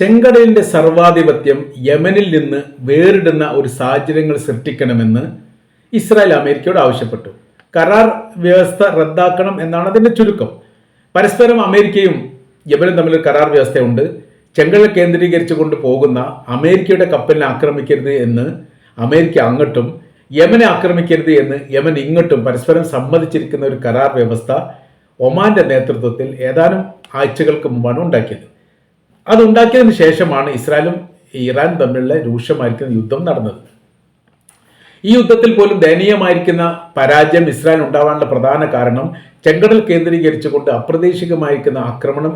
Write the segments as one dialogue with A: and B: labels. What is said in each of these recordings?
A: ചെങ്കടലിന്റെ സർവാധിപത്യം യമനിൽ നിന്ന് വേറിടുന്ന ഒരു സാഹചര്യങ്ങൾ സൃഷ്ടിക്കണമെന്ന് ഇസ്രായേൽ അമേരിക്കയോട് ആവശ്യപ്പെട്ടു. കരാർ വ്യവസ്ഥ റദ്ദാക്കണം എന്നാണ് അതിന്റെ ചുരുക്കം. പരസ്പരം അമേരിക്കയും യമനും തമ്മിൽ കരാർ വ്യവസ്ഥയുണ്ട്. ചെങ്കടൽ കേന്ദ്രീകരിച്ചു കൊണ്ട് പോകുന്ന അമേരിക്കയുടെ കപ്പലിനെ ആക്രമിക്കരുത് എന്ന് അമേരിക്ക അങ്ങോട്ടും യമനെ ആക്രമിക്കരുത് എന്ന് യമൻ ഇങ്ങോട്ടും പരസ്പരം സമ്മതിച്ചിരിക്കുന്ന ഒരു കരാർ വ്യവസ്ഥ ഒമാന്റെ നേതൃത്വത്തിൽ ഏതാനും ആഴ്ചകൾക്ക് മുമ്പാണ് ഉണ്ടാക്കിയത്. അതുണ്ടാക്കിയതിന് ശേഷമാണ് ഇസ്രായേലും ഇറാൻ തമ്മിലുള്ള രൂക്ഷമായിരിക്കുന്ന യുദ്ധം നടന്നത്. ഈ യുദ്ധത്തിൽ പോലും ദയനീയമായിരിക്കുന്ന പരാജയം ഇസ്രായേൽ ഉണ്ടാവാനുള്ള പ്രധാന കാരണം ചെങ്കടൽ കേന്ദ്രീകരിച്ചുകൊണ്ട് അപ്രതീക്ഷിതമായിരിക്കുന്ന ആക്രമണം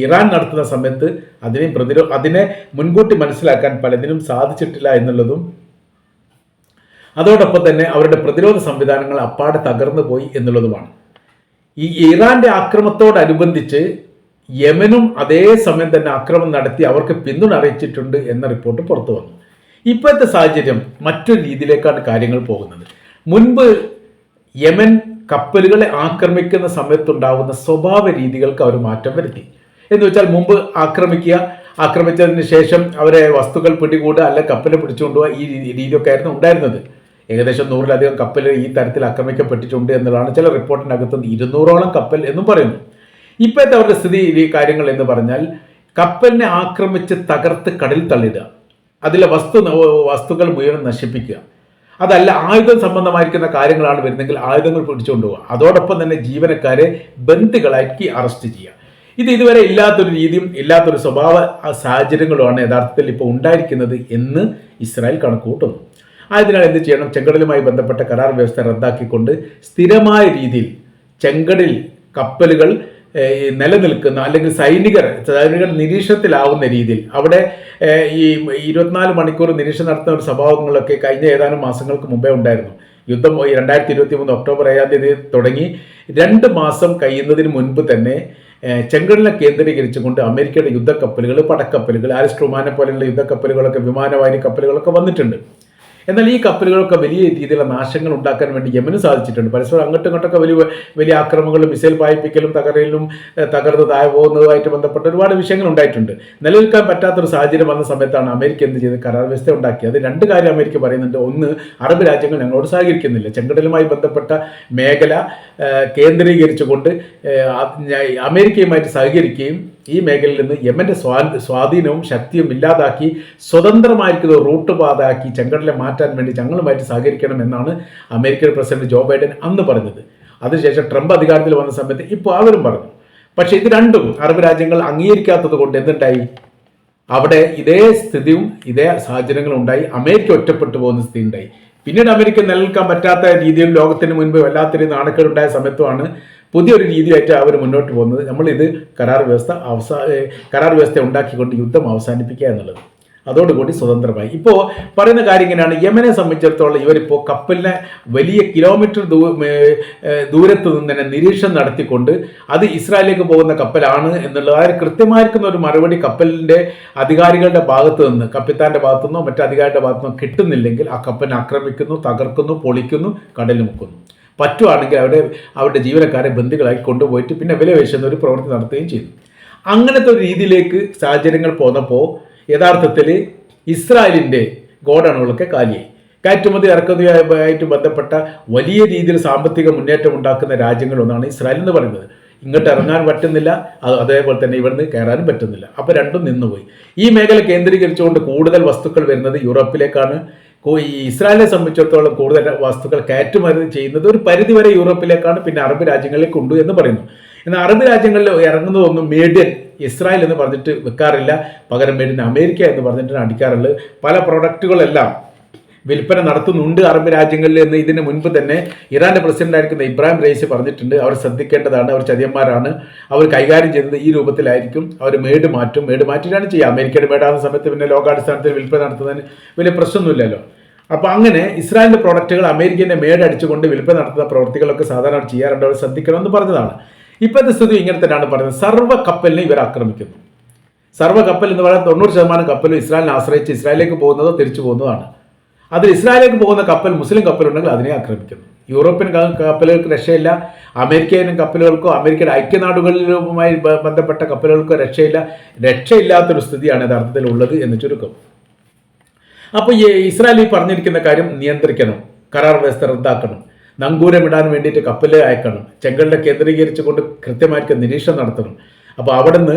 A: ഇറാൻ നടത്തുന്ന സമയത്ത് അതിനെ പ്രതിരോ അതിനെ മുൻകൂട്ടി മനസ്സിലാക്കാൻ പലതിനും സാധിച്ചിട്ടില്ല എന്നുള്ളതും അതോടൊപ്പം തന്നെ അവരുടെ പ്രതിരോധ സംവിധാനങ്ങൾ അപ്പാടെ തകർന്നു പോയി എന്നുള്ളതുമാണ്. ഈ ഇറാന്റെ ആക്രമണത്തോടനുബന്ധിച്ച് യമനും അതേ സമയം തന്നെ ആക്രമണം നടത്തി അവർക്ക് പിന്തുണ അറിയിച്ചിട്ടുണ്ട് എന്ന റിപ്പോർട്ട് പുറത്തു വന്നു. ഇപ്പോഴത്തെ സാഹചര്യം മറ്റൊരു രീതിയിലേക്കാണ് കാര്യങ്ങൾ പോകുന്നത്. മുൻപ് യമൻ കപ്പലുകളെ ആക്രമിക്കുന്ന സമയത്തുണ്ടാവുന്ന സ്വഭാവ രീതികൾക്ക് അവർ മാറ്റം വരുത്തി. എന്ന് വെച്ചാൽ മുമ്പ് ആക്രമിക്കുക ആക്രമിച്ചതിന് ശേഷം അവരെ വസ്തുക്കൾ പിടികൂടുക അല്ലെ കപ്പൽ പിടിച്ചുകൊണ്ടുപോകുക ഈ രീതി- രീതിയൊക്കെ ആയിരുന്നു ഉണ്ടായിരുന്നത്. ഏകദേശം നൂറിലധികം കപ്പൽ ഈ തരത്തിൽ ആക്രമിക്കപ്പെട്ടിട്ടുണ്ട് എന്നുള്ളതാണ് ചില റിപ്പോർട്ടിനകത്ത് ഇരുന്നൂറോളം കപ്പൽ എന്നും പറയുന്നു. ഇപ്പോഴത്തെ അവരുടെ സ്ഥിതി ഈ കാര്യങ്ങൾ എന്ന് പറഞ്ഞാൽ കപ്പലിനെ ആക്രമിച്ച് തകർത്ത് കടൽ തള്ളിടുക അതിലെ വസ്തു വസ്തുക്കൾ മുഴുവൻ നശിപ്പിക്കുക. അതല്ല ആയുധം സംബന്ധമായിരിക്കുന്ന കാര്യങ്ങളാണ് വരുന്നെങ്കിൽ ആയുധങ്ങൾ പിടിച്ചുകൊണ്ടുപോകുക അതോടൊപ്പം തന്നെ ജീവനക്കാരെ ബന്ധുക്കളാക്കി അറസ്റ്റ് ചെയ്യുക. ഇത് ഇതുവരെ ഇല്ലാത്തൊരു രീതിയും ഇല്ലാത്തൊരു സ്വഭാവ സാഹചര്യങ്ങളുമാണ് യഥാർത്ഥത്തിൽ ഇപ്പോൾ ഉണ്ടായിരിക്കുന്നത് എന്ന് ഇസ്രായേൽ കണക്കുകൂട്ടുന്നു. ആയതിനാൽ എന്ത് ചെയ്യണം? ചെങ്കടലുമായി ബന്ധപ്പെട്ട കരാർ വ്യവസ്ഥ റദ്ദാക്കിക്കൊണ്ട് സ്ഥിരമായ രീതിയിൽ ചെങ്കടൽ കപ്പലുകൾ നിലനിൽക്കുന്ന അല്ലെങ്കിൽ സൈനികർ സൈനികർ നിരീക്ഷണത്തിലാവുന്ന രീതിയിൽ. അവിടെ ഈ ഇരുപത്തിനാല് മണിക്കൂർ നിരീക്ഷണം നടത്തുന്ന ഒരു സ്വഭാവങ്ങളൊക്കെ കഴിഞ്ഞ ഏതാനും മാസങ്ങൾക്ക് മുമ്പേ ഉണ്ടായിരുന്നു. യുദ്ധം രണ്ടായിരത്തി ഇരുപത്തി മൂന്ന് ഒക്ടോബർ ഏഴാം തീയതി തുടങ്ങി. രണ്ട് മാസം കഴിയുന്നതിന് മുൻപ് തന്നെ ചെങ്കടലിനെ കേന്ദ്രീകരിച്ചുകൊണ്ട് അമേരിക്കയുടെ യുദ്ധക്കപ്പലുകൾ പടക്കപ്പലുകൾ ആരിസ്ട്രോമാനെ പോലെയുള്ള യുദ്ധക്കപ്പലുകളൊക്കെ വിമാനവാഹിനി കപ്പലുകളൊക്കെ വന്നിട്ടുണ്ട്. എന്നാൽ ഈ കപ്പലുകളൊക്കെ വലിയ രീതിയിലുള്ള നാശങ്ങൾ ഉണ്ടാക്കാൻ വേണ്ടി യമന് സാധിച്ചിട്ടുണ്ട്. പരസ്പരം അങ്ങോട്ടും ഇങ്ങോട്ടൊക്കെ വലിയ വലിയ ആക്രമണങ്ങളും മിസൈൽ പായിപ്പിക്കലും തകരലും തകർന്നു താഴെ പോകുന്നതുമായിട്ട് ബന്ധപ്പെട്ട ഒരുപാട് വിഷയങ്ങൾ ഉണ്ടായിട്ടുണ്ട്. നിലനിൽക്കാൻ പറ്റാത്തൊരു സാഹചര്യം വന്ന സമയത്താണ് അമേരിക്ക എന്ത് ചെയ്ത് കരാർ വ്യവസ്ഥ ഉണ്ടാക്കിയത് രണ്ട് കാര്യം അമേരിക്ക പറയുന്നുണ്ട്. ഒന്ന് അറബ് രാജ്യങ്ങൾ ഞങ്ങളോട് സഹകരിക്കുന്നില്ല. ചെങ്കടലുമായി ബന്ധപ്പെട്ട മേഖല കേന്ദ്രീകരിച്ചുകൊണ്ട് അമേരിക്കയുമായിട്ട് സഹകരിക്കുകയും ഈ മേഖലയിൽ നിന്ന് യമന്റെ സ്വാ സ്വാധീനവും ശക്തിയും ഇല്ലാതാക്കി സ്വതന്ത്രമായിരിക്കുന്ന റൂട്ട് പാതാക്കി ചെങ്കടലെ മാറ്റാൻ വേണ്ടി ഞങ്ങളുമായിട്ട് സഹകരിക്കണം എന്നാണ് അമേരിക്കൻ പ്രസിഡന്റ് ജോ ബൈഡൻ അന്ന് പറഞ്ഞത്. അതിനുശേഷം ട്രംപ് അധികാരത്തിൽ വന്ന സമയത്ത് ഇപ്പോൾ അവരും പറഞ്ഞു. പക്ഷേ ഇത് രണ്ടും അറബ് രാജ്യങ്ങൾ അംഗീകരിക്കാത്തത് കൊണ്ട് എന്തുണ്ടായി? അവിടെ ഇതേ സ്ഥിതിയും ഇതേ സാഹചര്യങ്ങളും ഉണ്ടായി. അമേരിക്ക ഒറ്റപ്പെട്ടു പോകുന്ന സ്ഥിതി ഉണ്ടായി. പിന്നീട് അമേരിക്ക നിലനിൽക്കാൻ പറ്റാത്ത രീതിയിൽ ലോകത്തിന് മുൻപ് വല്ലാത്തൊരു നാണക്കേടുണ്ടായ സമയത്തുമാണ് പുതിയൊരു രീതിയായിട്ട് അവർ മുന്നോട്ട് പോകുന്നത്. നമ്മളിത് കരാർ വ്യവസ്ഥ അവസാ കരാർ വ്യവസ്ഥ ഉണ്ടാക്കിക്കൊണ്ട് യുദ്ധം അവസാനിപ്പിക്കുക എന്നുള്ളത്. അതോടുകൂടി സ്വതന്ത്രമായി. ഇപ്പോൾ പറയുന്ന കാര്യം ഇങ്ങനെയാണ്. യമനെ സംബന്ധിച്ചിടത്തോളം ഇവരിപ്പോൾ കപ്പലിനെ വലിയ കിലോമീറ്റർ ദൂ ദൂരത്ത് നിന്ന് തന്നെ നിരീക്ഷണം നടത്തിക്കൊണ്ട് അത് ഇസ്രായേലിലേക്ക് പോകുന്ന കപ്പലാണ് എന്നുള്ളത്. അതായത് കൃത്യമായിരിക്കുന്ന ഒരു മറുപടി കപ്പലിന്റെ അധികാരികളുടെ ഭാഗത്ത് നിന്ന് കപ്പിത്താന്റെ ഭാഗത്തു നിന്നോ മറ്റു അധികാരിയുടെ ഭാഗത്തു നിന്നോ കിട്ടുന്നില്ലെങ്കിൽ ആ കപ്പലിനെ ആക്രമിക്കുന്നു തകർക്കുന്നു പൊളിക്കുന്നു കടലിൽ മുക്കുന്നു. പറ്റുവാണെങ്കിൽ അവിടെ അവരുടെ ജീവനക്കാരെ ബന്ധുക്കളാക്കി കൊണ്ടുപോയിട്ട് പിന്നെ വില വീശുന്ന ഒരു പ്രവൃത്തി നടത്തുകയും ചെയ്തു. അങ്ങനത്തെ ഒരു രീതിയിലേക്ക് സാഹചര്യങ്ങൾ പോന്നപ്പോൾ യഥാർത്ഥത്തിൽ ഇസ്രായേലിന്റെ ഗോഡണുകളൊക്കെ കാലിയായി. കയറ്റുമതി ഇറക്കുമതിയായിട്ട് ബന്ധപ്പെട്ട വലിയ രീതിയിൽ സാമ്പത്തിക മുന്നേറ്റം ഉണ്ടാക്കുന്ന രാജ്യങ്ങളൊന്നാണ് ഇസ്രായേൽ എന്ന് പറയുന്നത്. ഇങ്ങോട്ട് ഇറങ്ങാൻ പറ്റുന്നില്ല അത് അതേപോലെ തന്നെ ഇവിടുന്ന് കയറാനും പറ്റുന്നില്ല. അപ്പോൾ രണ്ടും നിന്നുപോയി. ഈ മേഖല കേന്ദ്രീകരിച്ചുകൊണ്ട് കൂടുതൽ വസ്തുക്കൾ വരുന്നത് യൂറോപ്പിലേക്കാണ്. ഈ ഇസ്രായേലിനെ സംബന്ധിച്ചിടത്തോളം കൂടുതൽ വസ്തുക്കൾ കയറ്റുമതി ചെയ്യുന്നത് ഒരു പരിധിവരെ യൂറോപ്പിലേക്കാണ് പിന്നെ അറബ് രാജ്യങ്ങളിലേക്ക് ഉണ്ട് എന്ന് പറയുന്നു. എന്നാൽ അറബ് രാജ്യങ്ങളിൽ ഇറങ്ങുന്നതൊന്നും മേഡിയൻ ഇസ്രായേൽ എന്ന് പറഞ്ഞിട്ട് വെക്കാറില്ല. പകരം മേഡിയൻ അമേരിക്ക എന്ന് പറഞ്ഞിട്ട് അടിക്കാറുള്ളത്. പല പ്രൊഡക്റ്റുകളെല്ലാം വിൽപ്പന നടത്തുന്നുണ്ട് അറബ് രാജ്യങ്ങളിൽ എന്ന് ഇതിന് മുൻപ് തന്നെ ഇറാന്റെ പ്രസിഡന്റായിരിക്കുന്ന ഇബ്രാഹിം റൈസി പറഞ്ഞിട്ടുണ്ട്. അവർ ശ്രദ്ധിക്കേണ്ടതാണ് അവർ ചതിയന്മാരാണ്. അവർ കൈകാര്യം ചെയ്യുന്നത് ഈ രൂപത്തിലായിരിക്കും. അവർ മേട് മാറ്റും. മേട് മാറ്റിയിട്ടാണ് ചെയ്യുക. അമേരിക്കയുടെ മേടാകുന്ന സമയത്ത് പിന്നെ ലോകാടിസ്ഥാനത്തിൽ വിൽപ്പന നടത്തുന്നതിന് വലിയ പ്രശ്നമൊന്നുമില്ലല്ലോ. അപ്പോൾ അങ്ങനെ ഇസ്രായേലിന്റെ പ്രോഡക്റ്റുകൾ അമേരിക്കന്റെ മേട് അടിച്ചുകൊണ്ട് വിൽപ്പന നടത്തുന്ന പ്രവൃത്തികളൊക്കെ സാധാരണ ചെയ്യാറുണ്ട്. അവർ ശ്രദ്ധിക്കണമെന്ന് പറഞ്ഞതാണ്. ഇപ്പോഴത്തെ സ്ഥിതി ഇങ്ങനെ തന്നെയാണ് പറയുന്നത്. സർവ കപ്പലിനെ ഇവർ ആക്രമിക്കുന്നു. സർവ കപ്പൽ എന്ന് പറയുന്നത് തൊണ്ണൂറ് ശതമാനം കപ്പലും ഇസ്രായേലിനെ ആശ്രയിച്ച് ഇസ്രായേലിലേക്ക് പോകുന്നതോ തിരിച്ചു പോകുന്നതാണ്. അതിൽ ഇസ്രായേലിലേക്ക് പോകുന്ന കപ്പൽ മുസ്ലിം കപ്പലുണ്ടെങ്കിൽ അതിനെ ആക്രമിക്കുന്നു. യൂറോപ്യൻ കപ്പലുകൾക്ക് രക്ഷയില്ല. അമേരിക്കൻ കപ്പലുകൾക്കോ അമേരിക്കൻ ഐക്യനാടുകളിലുമായി ബന്ധപ്പെട്ട കപ്പലുകൾക്കോ രക്ഷയില്ല. രക്ഷയില്ലാത്തൊരു സ്ഥിതിയാണ് യഥാർത്ഥത്തിൽ ഉള്ളത് എന്ന് ചുരുക്കം. അപ്പോൾ ഈ ഇസ്രായേൽ ഈ പറഞ്ഞിരിക്കുന്ന കാര്യം നിയന്ത്രിക്കണം കരാർ വ്യവസ്ഥ റദ്ദാക്കണം നങ്കൂരമിടാൻ വേണ്ടിയിട്ട് കപ്പൽ അയക്കണം ചെങ്കലിനെ കേന്ദ്രീകരിച്ചുകൊണ്ട് കൃത്യമായിട്ട് നിരീക്ഷണം നടത്തണം. അപ്പോൾ അവിടെ നിന്ന്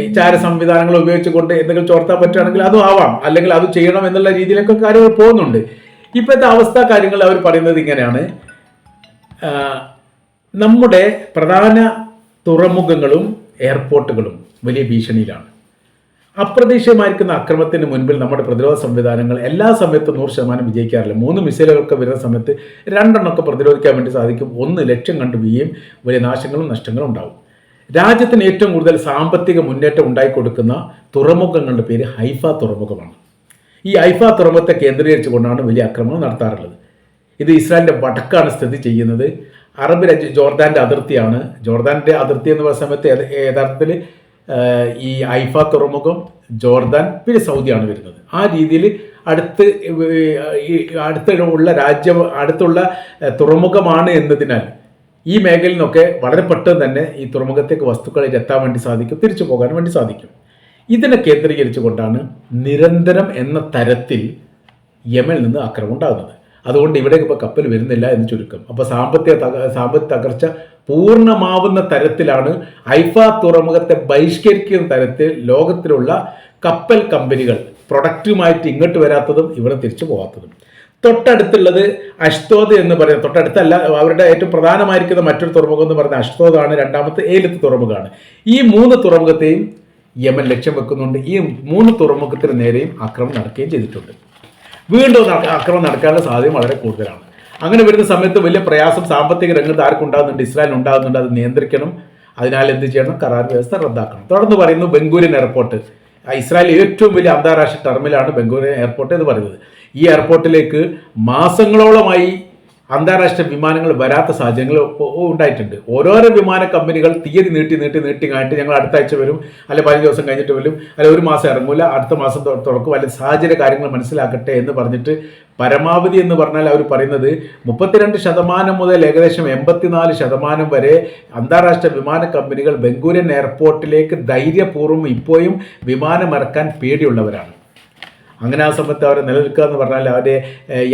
A: ഈ ചാര സംവിധാനങ്ങൾ ഉപയോഗിച്ചുകൊണ്ട് എന്തെങ്കിലും ചോർത്താൻ പറ്റുകയാണെങ്കിൽ അതും ആവാം. അല്ലെങ്കിൽ അത് ചെയ്യണം എന്നുള്ള രീതിയിലൊക്കെ കാര്യങ്ങൾ പോകുന്നുണ്ട്. ഇപ്പോഴത്തെ അവസ്ഥ കാര്യങ്ങൾ അവർ പറയുന്നത് ഇങ്ങനെയാണ്. നമ്മുടെ പ്രധാന തുറമുഖങ്ങളും എയർപോർട്ടുകളും വലിയ ഭീഷണിയിലാണ്. അപ്രതീക്ഷിതമായിരിക്കുന്ന അക്രമത്തിന് മുൻപിൽ നമ്മുടെ പ്രതിരോധ സംവിധാനങ്ങൾ എല്ലാ സമയത്തും നൂറ് ശതമാനം വിജയിക്കാറില്ല. മൂന്ന് മിസൈലുകളൊക്കെ വരുന്ന സമയത്ത് രണ്ടെണ്ണമൊക്കെ പ്രതിരോധിക്കാൻ വേണ്ടി സാധിക്കും. ഒന്ന് ലക്ഷ്യം കണ്ടു വീയും വലിയ നാശങ്ങളും നഷ്ടങ്ങളും ഉണ്ടാവും. രാജ്യത്തിന് ഏറ്റവും കൂടുതൽ സാമ്പത്തിക മുന്നേറ്റം ഉണ്ടായിക്കൊടുക്കുന്ന തുറമുഖങ്ങളുടെ പേര് ഹൈഫ തുറമുഖമാണ്. ഈ ഹൈഫ തുറമുഖത്തെ കേന്ദ്രീകരിച്ചുകൊണ്ടാണ് വലിയ ആക്രമണം നടത്താറുള്ളത്. ഇത് ഇസ്രായേലിന്റെ വടക്കാണ് സ്ഥിതി ചെയ്യുന്നത്. അറബ് രാജ്യം ജോർദാന്റെ അതിർത്തിയാണ്. ജോർദാന്റെ അതിർത്തി എന്ന് പറയുന്ന സമയത്ത് യഥാർത്ഥത്തിൽ ഈ ഐഫ തുറമുഖം ജോർദാൻ പിന്നെ സൗദിയാണ് വരുന്നത്. ആ രീതിയിൽ അടുത്ത് അടുത്തുള്ള രാജ്യം അടുത്തുള്ള തുറമുഖമാണ് എന്നതിനാൽ ഈ മേഖലയിൽ നിന്നൊക്കെ വളരെ പെട്ടെന്ന് തന്നെ ഈ തുറമുഖത്തേക്ക് വസ്തുക്കളിൽ എത്താൻ വേണ്ടി സാധിക്കും തിരിച്ചു പോകാൻ വേണ്ടി സാധിക്കും. ഇതിനെ കേന്ദ്രീകരിച്ചുകൊണ്ടാണ് നിരന്തരം എന്ന തരത്തിൽ യമനിൽ നിന്ന് ആക്രമം ഉണ്ടാകുന്നത്. അതുകൊണ്ട് ഇവിടെ ഇപ്പോൾ കപ്പൽ വരുന്നില്ല എന്ന് ചുരുക്കം. അപ്പോൾ സാമ്പത്തിക തക സാമ്പത്തിക തകർച്ച പൂർണമാവുന്ന തരത്തിലാണ് ഐഫ തുറമുഖത്തെ ബഹിഷ്കരിക്കുന്ന തരത്തിൽ ലോകത്തിലുള്ള കപ്പൽ കമ്പനികൾ പ്രൊഡക്റ്റുമായിട്ട് ഇങ്ങോട്ട് വരാത്തതും ഇവിടെ തിരിച്ചു പോകാത്തതും തൊട്ടടുത്തുള്ളത് അഷ്തോദ് എന്ന് പറയുന്നത് തൊട്ടടുത്തല്ല അവരുടെ ഏറ്റവും പ്രധാനമായിരിക്കുന്ന മറ്റൊരു തുറമുഖം എന്ന് പറയുന്നത് അഷ്തോദാണ് രണ്ടാമത്തെ ഏലത്ത് തുറമുഖമാണ്. ഈ മൂന്ന് തുറമുഖത്തെയും യമൻ ലക്ഷ്യം വെക്കുന്നുണ്ട്. ഈ മൂന്ന് തുറമുഖത്തിന് നേരെയും ആക്രമണം നടക്കുകയും ചെയ്തിട്ടുണ്ട്. വീണ്ടും അക്രമം നടക്കാനുള്ള സാധ്യത വളരെ കൂടുതലാണ്. അങ്ങനെ വരുന്ന സമയത്ത് വലിയ പ്രയാസം സാമ്പത്തിക രംഗത്ത് ആർക്കും ഉണ്ടാകുന്നുണ്ട്. ഇസ്രായേൽ ഉണ്ടാകുന്നുണ്ട്. അത് നിയന്ത്രിക്കണം. അതിനാൽ എന്ത് ചെയ്യണം? കരാർ വ്യവസ്ഥ റദ്ദാക്കണം. തുടർന്ന് പറയുന്നു ബംഗൂരിൻ എയർപോർട്ട്. ഇസ്രായേൽ ഏറ്റവും വലിയ അന്താരാഷ്ട്ര ടെർമിലാണ് ബംഗൂരിൻ എയർപോർട്ട് എന്ന് പറയുന്നത്. ഈ എയർപോർട്ടിലേക്ക് മാസങ്ങളോളമായി അന്താരാഷ്ട്ര വിമാനങ്ങൾ വരാത്ത സാഹചര്യങ്ങൾ ഉണ്ടായിട്ടുണ്ട്. ഓരോരോ വിമാന കമ്പനികൾ തീയതി നീട്ടി നീട്ടി നീട്ടി കാണിട്ട് ഞങ്ങൾ അടുത്ത ആഴ്ച വരും. അല്ലെ പതിനഞ്ച് ദിവസം കഴിഞ്ഞിട്ട് വരും. അല്ലെ ഒരു മാസം ഇറങ്ങൂല. അടുത്ത മാസം തുറക്കും. അല്ലെ സാഹചര്യ കാര്യങ്ങൾ മനസ്സിലാക്കട്ടെ എന്ന് പറഞ്ഞിട്ട് പരമാവധി എന്ന് പറഞ്ഞാൽ അവർ പറയുന്നത് മുപ്പത്തിരണ്ട് ശതമാനം മുതൽ ഏകദേശം എൺപത്തിനാല് ശതമാനം വരെ അന്താരാഷ്ട്ര വിമാന കമ്പനികൾ ബംഗൂരിയൻ എയർപോർട്ടിലേക്ക് ധൈര്യപൂർവം ഇപ്പോഴും വിമാനം ഇറക്കാൻ പേടിയുള്ളവരാണ്. അങ്ങനെ ആ സമയത്ത് അവരെ നിലനിൽക്കുക എന്ന് പറഞ്ഞാൽ അവരെ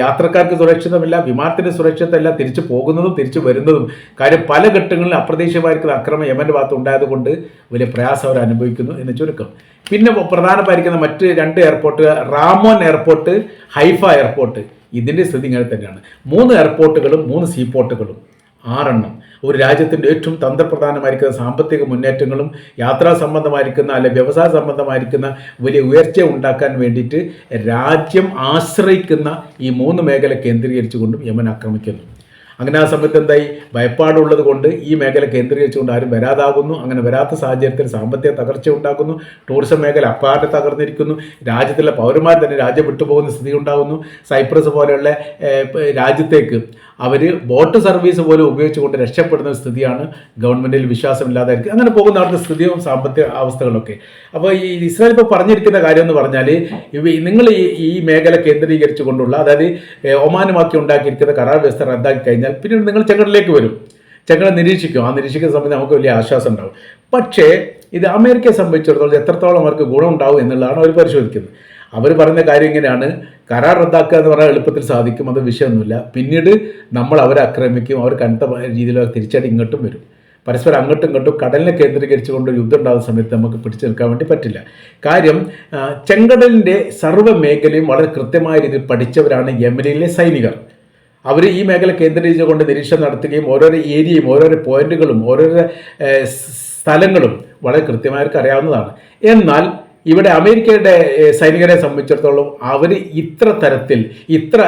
A: യാത്രക്കാർക്ക് സുരക്ഷിതമില്ല വിമാനത്തിന്റെ സുരക്ഷിതമല്ല തിരിച്ചു പോകുന്നതും തിരിച്ചു വരുന്നതും. കാര്യം പല ഘട്ടങ്ങളിൽ അപ്രതീക്ഷിതമായിരിക്കുന്ന അക്രമം യമന്റെ ഭാഗത്ത് ഉണ്ടായതുകൊണ്ട് വലിയ പ്രയാസം അവർ അനുഭവിക്കുന്നു എന്ന് ചുരുക്കം. പിന്നെ പ്രധാനമായിരിക്കുന്ന മറ്റ് രണ്ട് airport Ramon airport Haifa airport. ഇതിന്റെ സ്ഥിതി ഇങ്ങനെ തന്നെയാണ്. മൂന്ന് എയർപോർട്ടുകളും മൂന്ന് സീപോർട്ടുകളും ആറെണ്ണം. ഒരു രാജ്യത്തിന്റെ ഏറ്റവും തന്ത്രപ്രധാനമായിരിക്കുന്ന സാമ്പത്തിക മുന്നേറ്റങ്ങളും യാത്രാ സംബന്ധമായിരിക്കുന്ന അല്ലെ വ്യവസായ സംബന്ധമായിരിക്കുന്ന വലിയ ഉയർച്ച ഉണ്ടാക്കാൻ വേണ്ടിയിട്ട് രാജ്യം ആശ്രയിക്കുന്ന ഈ മൂന്ന് മേഖല കേന്ദ്രീകരിച്ചുകൊണ്ടും യമൻ ആക്രമിക്കുന്നു. അങ്ങനെ ആ സമയത്ത് എന്തായി? ഭയപ്പാടുള്ളത് കൊണ്ട് ഈ മേഖല കേന്ദ്രീകരിച്ചുകൊണ്ട് ആരും വരാതാകുന്നു. അങ്ങനെ വരാത്ത സാഹചര്യത്തിൽ സാമ്പത്തിക തകർച്ച ഉണ്ടാക്കുന്നു ടൂറിസം മേഖല അപ്പാടെ തകർന്നിരിക്കുന്നു. രാജ്യത്തിലെ പൗരന്മാർ തന്നെ രാജ്യം വിട്ടുപോകുന്ന സ്ഥിതി ഉണ്ടാകുന്നു. സൈപ്രസ് പോലെയുള്ള രാജ്യത്തേക്ക് അവർ ബോട്ട് സർവീസ് പോലും ഉപയോഗിച്ചുകൊണ്ട് രക്ഷപ്പെടുന്ന സ്ഥിതിയാണ് ഗവൺമെന്റിൽ വിശ്വാസമില്ലാതായിരിക്കും അങ്ങനെ പോകുന്ന അവരുടെ സ്ഥിതിയും സാമ്പത്തിക അവസ്ഥകളൊക്കെ. അപ്പോൾ ഈ ഇസ്രായേൽ ഇപ്പോൾ പറഞ്ഞിരിക്കുന്ന കാര്യം എന്ന് പറഞ്ഞാൽ നിങ്ങൾ ഈ മേഖല കേന്ദ്രീകരിച്ചുകൊണ്ടുള്ള അതായത് ഏഹ്, ഒമാനുമാക്കി ഉണ്ടാക്കിയിരിക്കുന്ന കരാർ വ്യവസ്ഥ റദ്ദാക്കി കഴിഞ്ഞാൽ പിന്നീട് നിങ്ങൾ ചെങ്കടലിലേക്ക് വരും. ചെങ്കട നിരീക്ഷിക്കും. ആ നിരീക്ഷിക്കുന്ന സമയത്ത് നമുക്ക് വലിയ ആശ്വാസം ഉണ്ടാവും. പക്ഷേ ഇത് അമേരിക്കയെ സംബന്ധിച്ചിടത്തോളം എത്രത്തോളം അവർക്ക് ഗുണമുണ്ടാവും എന്നുള്ളതാണ് അവർ പരിശോധിക്കുന്നത്. അവർ പറയുന്ന കാര്യം ഇങ്ങനെയാണ്. കരാർ റദ്ദാക്കുക എന്ന് പറഞ്ഞാൽ എളുപ്പത്തിൽ സാധിക്കും അത് വിഷയമൊന്നുമില്ല. പിന്നീട് നമ്മൾ അവരെ ആക്രമിക്കും അവർ കനത്ത രീതിയിൽ തിരിച്ചടി ഇങ്ങോട്ടും വരും. പരസ്പരം അങ്ങോട്ടും ഇങ്ങോട്ടും കടലിനെ കേന്ദ്രീകരിച്ചുകൊണ്ട് യുദ്ധം ഉണ്ടാകുന്ന സമയത്ത് നമുക്ക് പിടിച്ചു നിൽക്കാൻ വേണ്ടി പറ്റില്ല. കാര്യം ചെങ്കടലിന്റെ സർവ മേഖലയും വളരെ കൃത്യമായ രീതിയിൽ പഠിച്ചവരാണ് യമനിലെ സൈനികർ. അവർ ഈ മേഖല കേന്ദ്രീകരിച്ചുകൊണ്ട് നിരീക്ഷണം നടത്തുകയും ഓരോരോ ഏരിയയും ഓരോരോ പോയിന്റുകളും ഓരോരോ സ്ഥലങ്ങളും വളരെ കൃത്യമായവർക്ക് അറിയാവുന്നതാണ്. എന്നാൽ ഇവിടെ അമേരിക്കയുടെ സൈനികരെ സംബന്ധിച്ചിടത്തോളം അവർ ഇത്ര തരത്തിൽ ഇത്ര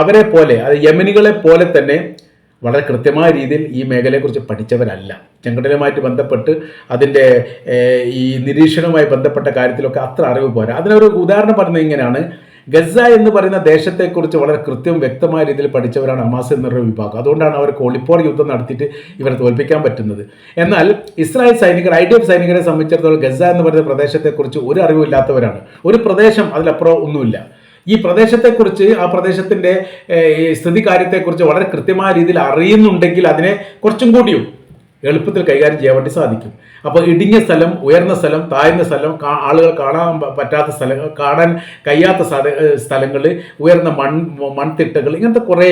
A: അവരെ പോലെ അത് യമനികളെ പോലെ തന്നെ വളരെ കൃത്യമായ രീതിയിൽ ഈ മേഖലയെക്കുറിച്ച് പഠിച്ചവരല്ല. ചെങ്കടലുമായിട്ട് ബന്ധപ്പെട്ട് അതിന്റെ ഈ നിരീക്ഷണവുമായി ബന്ധപ്പെട്ട കാര്യത്തിലൊക്കെ അത്ര അറിവ് പോരാ. അതിനൊരു ഉദാഹരണം പറഞ്ഞത് ഇങ്ങനെയാണ്. ഗസ എന്ന് പറയുന്ന ദേശത്തെക്കുറിച്ച് വളരെ കൃത്യവും വ്യക്തമായ രീതിയിൽ പഠിച്ചവരാണ് അമാസ് എന്നൊരു വിഭാഗം. അതുകൊണ്ടാണ് അവർ കോളിപ്പോർ യുദ്ധം നടത്തിയിട്ട് ഇവരെ തോൽപ്പിക്കാൻ പറ്റുന്നത്. എന്നാൽ ഇസ്രായേൽ സൈനികർ ഐ ഡി എഫ് സൈനികരെ സംബന്ധിച്ചിടത്തോളം ഗസ എന്ന് പറയുന്ന പ്രദേശത്തെക്കുറിച്ച് ഒരു അറിവില്ലാത്തവരാണ് ഒരു പ്രദേശം അതിലപ്പുറം ഒന്നുമില്ല. ഈ പ്രദേശത്തെക്കുറിച്ച് ആ പ്രദേശത്തിന്റെ സ്ഥിതി കാര്യത്തെക്കുറിച്ച് വളരെ കൃത്യമായ രീതിയിൽ അറിയുന്നുണ്ടെങ്കിൽ അതിനെ കുറച്ചും കൂടിയും എളുപ്പത്തിൽ കൈകാര്യം ചെയ്യാൻ വേണ്ടി സാധിക്കും. അപ്പോൾ ഇടുങ്ങിയ സ്ഥലം ഉയർന്ന സ്ഥലം താഴ്ന്ന സ്ഥലം ആളുകൾ കാണാൻ പറ്റാത്ത സ്ഥലങ്ങൾ കാണാൻ കഴിയാത്ത സ്ഥലങ്ങൾ ഉയർന്ന മൺ മൺതിട്ടകൾ ഇങ്ങനത്തെ കുറേ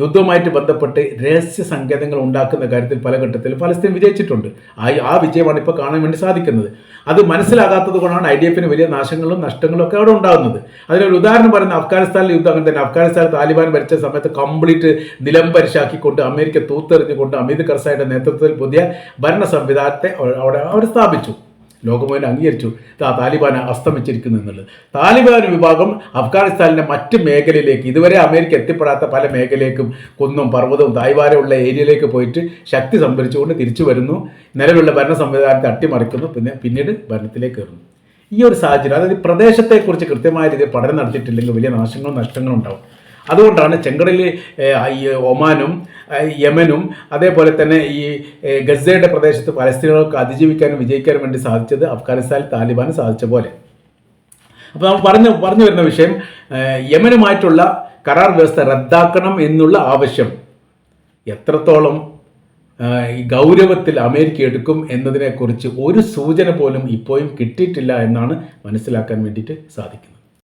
A: യുദ്ധവുമായിട്ട് ബന്ധപ്പെട്ട് രഹസ്യ സങ്കേതങ്ങൾ ഉണ്ടാക്കുന്ന കാര്യത്തിൽ പല ഘട്ടത്തിൽ പലസ്തീൻ വിജയിച്ചിട്ടുണ്ട്. ആ ആ വിജയമാണ് ഇപ്പോൾ കാണാൻ വേണ്ടി സാധിക്കുന്നത്. അത് മനസ്സിലാകാത്തത് കൊണ്ടാണ് ഐ ഡി എഫിന് വലിയ നാശങ്ങളും നഷ്ടങ്ങളും ഒക്കെ അവിടെ ഉണ്ടാകുന്നത്. അതിനൊരു ഉദാഹരണം പറയുന്ന അഫ്ഗാനിസ്ഥാനിലെ യുദ്ധം അങ്ങനെ തന്നെ. അഫ്ഗാനിസ്ഥാൻ താലിബാൻ ഭരിച്ച സമയത്ത് കംപ്ലീറ്റ് നിലം പരിശാക്കിക്കൊണ്ട് അമേരിക്ക തൂത്തെറിഞ്ഞുകൊണ്ട് അമീദ് കർസായുടെ നേതൃത്വത്തിൽ പുതിയ ഭരണ സംവിധാനത്തെ അവിടെ അവർ സ്ഥാപിച്ചു. ലോകം മുഴുവൻ അംഗീകരിച്ചു. ആ താലിബാൻ അസ്തമിച്ചിരിക്കുന്നു എന്നുള്ളത്. താലിബാൻ വിഭാഗം അഫ്ഗാനിസ്ഥാനിലെ മറ്റ് മേഖലയിലേക്ക് ഇതുവരെ അമേരിക്ക എത്തിപ്പെടാത്ത പല മേഖലയിലേക്കും കുന്നും പർവതവും തായ്വാരമുള്ള ഏരിയയിലേക്ക് പോയിട്ട് ശക്തി സംഭരിച്ചുകൊണ്ട് തിരിച്ചു വരുന്നു. നിലവിലുള്ള ഭരണ സംവിധാനത്തെ അട്ടിമറിക്കുന്നു. പിന്നെ പിന്നീട് ഭരണത്തിലേക്ക് കയറുന്നു. ഈ ഒരു സാഹചര്യം അതായത് പ്രദേശത്തെക്കുറിച്ച് കൃത്യമായ രീതിയിൽ പഠനം നടത്തിയിട്ടില്ലെങ്കിൽ വലിയ നാശങ്ങളും നഷ്ടങ്ങളും ഉണ്ടാവും. അതുകൊണ്ടാണ് ചെങ്കടലിൽ ഒമാനും യമനും അതേപോലെ തന്നെ ഈ ഗസയുടെ പ്രദേശത്ത് പലസ്തീനുകൾക്ക് അതിജീവിക്കാനും വിജയിക്കാനും വേണ്ടി സാധിച്ചത് അഫ്ഗാനിസ്ഥാനിൽ താലിബാന് സാധിച്ച പോലെ. അപ്പോൾ നമ്മൾ പറഞ്ഞു പറഞ്ഞു വരുന്ന വിഷയം യമനുമായിട്ടുള്ള കരാർ വ്യവസ്ഥ റദ്ദാക്കണം എന്നുള്ള ആവശ്യം എത്രത്തോളം ഗൗരവത്തിൽ അമേരിക്ക എടുക്കും എന്നതിനെക്കുറിച്ച് ഒരു സൂചന പോലും ഇപ്പോഴും കിട്ടിയിട്ടില്ല എന്നാണ് മനസ്സിലാക്കാൻ വേണ്ടിയിട്ട് സാധിക്കുന്നത്.